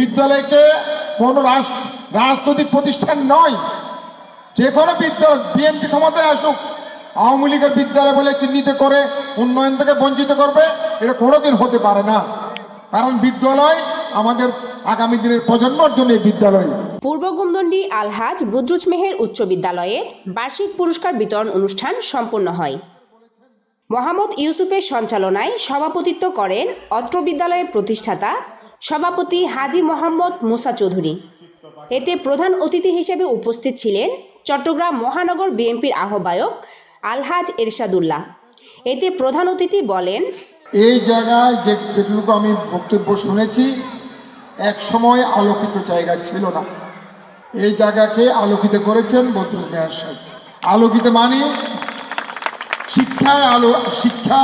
বিদ্যালয়কে কোন রাজনৈতিক প্রতিষ্ঠান নয়। যে কোনো বিদ্যালয়, বিএনপি ক্ষমতায় আসুক, আওয়ামী লীগের বিদ্যালয় বলে চিহ্নিত করে উন্নয়ন থেকে বঞ্চিত করবে, এটা কোনোদিন হতে পারে না। কারণ বিদ্যালয় আমাদের আগামী দিনের প্রজন্মর জন্য বিদ্যালয়। পূর্ব গুমদণ্ডী আলহাজ বুদ্রুজ মেহের উচ্চ বিদ্যালয়ের বার্ষিক পুরস্কার বিতরণ অনুষ্ঠান সম্পন্ন হয়। মোহাম্মদ ইউসুফের সঞ্চালনায় সভাপতিত্ব করেন অত্র বিদ্যালয়ের প্রতিষ্ঠাতা সভাপতি হাজি মোহাম্মদ মুসা চৌধুরী। এতে প্রধান অতিথি হিসেবে উপস্থিত ছিলেন চট্টগ্রাম মহানগর বিএনপির আহ্বায়ক আলহাজ এরশাদুল্লাহ। এতে প্রধান অতিথি বলেন, এই জায়গায় যে যেটুকু আমি বক্তব্য শুনেছি, এক সময় আলোকিত জায়গা ছিল না। এই জায়গাকে আলোকিত করেছেন বদরুল মেয়ার সাহেব। আলোকিত মানে শিক্ষায় আলো, শিক্ষা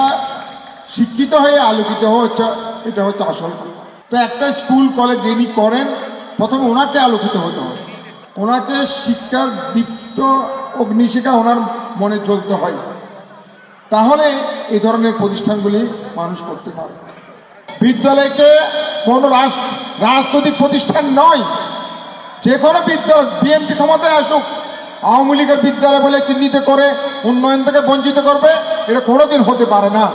শিক্ষিত হয়ে আলোকিত হচ্ছে, এটা হচ্ছে আসল কথা। তো একটা স্কুল, কলেজ যিনি করেন, প্রথমে ওনাকে আলোকিত হতে হবে। ওনাকে শিক্ষার দীপ্ত অগ্নিশিখা ওনার মনে চলতে হয়। তাহলে এই ধরনের প্রতিষ্ঠানগুলি মানুষ করতে পারে। বিদ্যালয়কে কোন রাষ্ট্র রাজনৈতিক প্রতিষ্ঠান নয়। যে কোনো বিদ্যালয়, বিএনপি ক্ষমতায় আসুক, আওয়ামী লীগের বিদ্যালয় বলে চিহ্নিত করে উন্নয়ন থেকে বঞ্চিত করবে, এটা কোনোদিন হতে পারে না।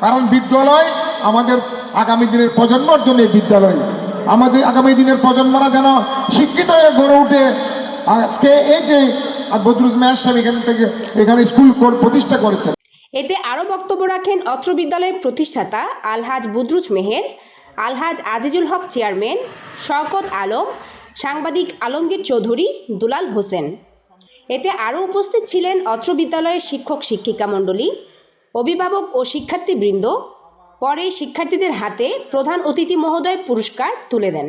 কারণ বিদ্যালয় আমাদের আগামী দিনের প্রজন্মর জন্য এই বিদ্যালয়। আমাদের আগামী দিনের প্রজন্মরা যেন শিক্ষিত হয়ে গড়ে উঠে। আজকে এই যে বদরুজ মেয়ার সাহেব এখান থেকে এখানে স্কুল প্রতিষ্ঠা করেছেন। এতে আরও বক্তব্য রাখেন অত্র বিদ্যালয়ের প্রতিষ্ঠাতা আলহাজ বুদ্রুজ মেহের, আলহাজ আজিজুল হক চেয়ারম্যান, শওকত আলম, সাংবাদিক আলমগীর চৌধুরী, দুলাল হোসেন। এতে আরও উপস্থিত ছিলেন অত্র বিদ্যালয়ের শিক্ষক শিক্ষিকা মণ্ডলী, অভিভাবক ও শিক্ষার্থীবৃন্দ পরে শিক্ষার্থীদের হাতে প্রধান অতিথি মহোদয় পুরস্কার তুলে দেন।